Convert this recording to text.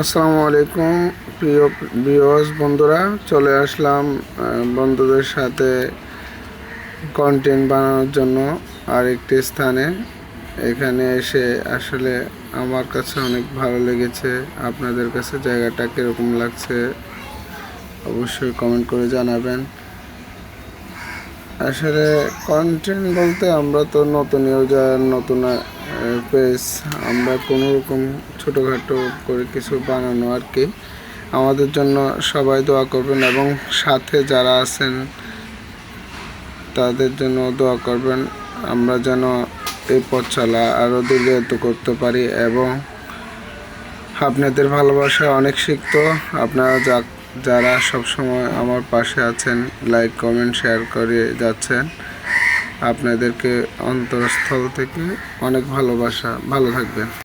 আসসালামু আলাইকুম, প্রিয় বিয়স বন্ধুরা, চলে আসলাম বন্ধুদের সাথে কন্টেন্ট বানানোর জন্য আরেকটি স্থানে। এখানে এসে আসলে আমার কাছে অনেক ভালো লেগেছে, আপনাদের কাছে জায়গাটা কীরকম লাগছে, অবশ্যই কমেন্ট করে জানাবেন। আসলে কন্টেন্ট বলতে আমরা তো নতুন ইউজার নতুন পেজ আমরা কোনো রকম ছোটোখাটো করে কিছু বানানো আর কি। আমাদের জন্য সবাই দোয়া করবেন এবং সাথে যারা আছেন, তাদের জন্য দোয়া করবেন। আমরা যেন এই পথ চলা আরও দীর্ঘায়িত করতে পারি এবং আপনাদের ভালোবাসা অনেক শিখতো আপনারা যা, যারা সবসময় আমার পাশে আছেন লাইক কমেন্ট শেয়ার করে যাচ্ছেন। আপনাদেরকে অন্তরস্থল থেকে অনেক ভালোবাসা ভালো থাকবেন।